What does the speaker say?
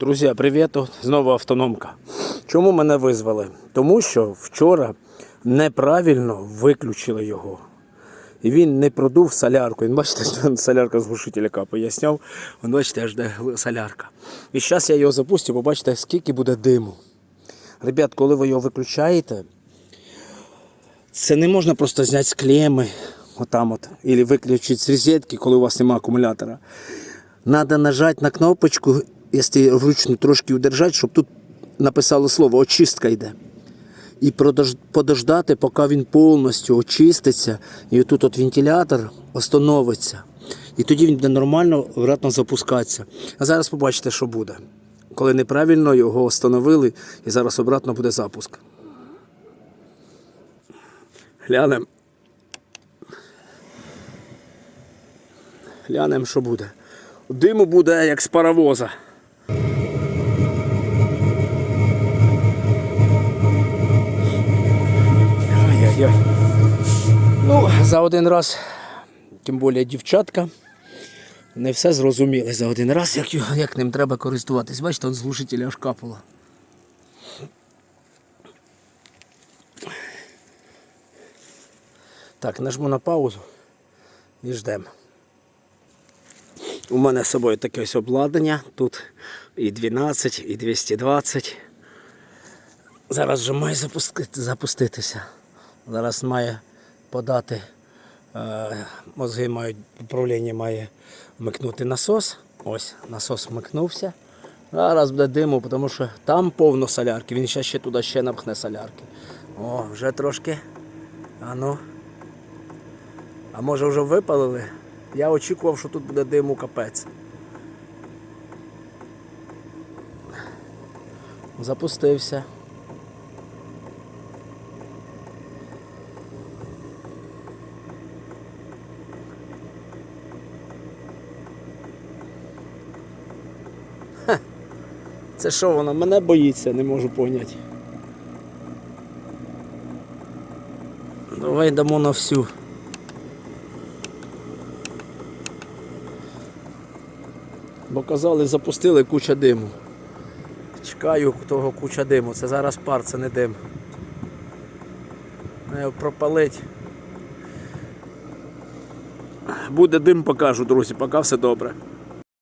Друзі, привіт! Знову автономка. Чому мене визвали? Тому що вчора неправильно виключили його. І він не продув солярку. Він бачите, солярка з глушителя капає. Я сняв, вон бачите, аж де солярка. І зараз я його запустю, побачите, скільки буде диму. Ребят, коли ви його виключаєте, це не можна просто зняти з клеми, отам от, або виключити з розетки, коли у вас немає акумулятора. Надо нажати на кнопочку, якщо вручну трошки удержати, щоб тут написало слово очистка йде. І подождати, поки він повністю очиститься, і тут от вентилятор остановиться. І тоді він буде нормально обратно запускатися. А зараз побачите, що буде. Коли неправильно його встановили, і зараз обратно буде запуск. Глянемо. Глянемо, що буде. Диму буде як з паровоза. Ай-яй-яй. Ну, за один раз, тим більше дівчатка, не все зрозуміли за один раз, як, як ним треба користуватись. Бачите, он з аж капало. Так, нажму на паузу і ждемо. У мене з собою таке ось обладнання. Тут і 12, і 220. Зараз вже має запустити, запуститися. Зараз має подати. Е, мозги мають, управління має вмикнути насос. Ось, насос вмикнувся. Зараз буде диму, тому що там повно солярки. Він ще, ще туди ще напхне солярки. О, вже трошки. А ну. А може вже випалили? Я очікував, що тут буде диму капець. Запустився. Це що воно? Мене боїться, не можу поняти. Давай дамо на всю. Бо казали, запустили куча диму. Чекаю того куча диму. Це зараз пар, це не дим. Його пропалить. Буде дим, покажу, друзі, поки все добре.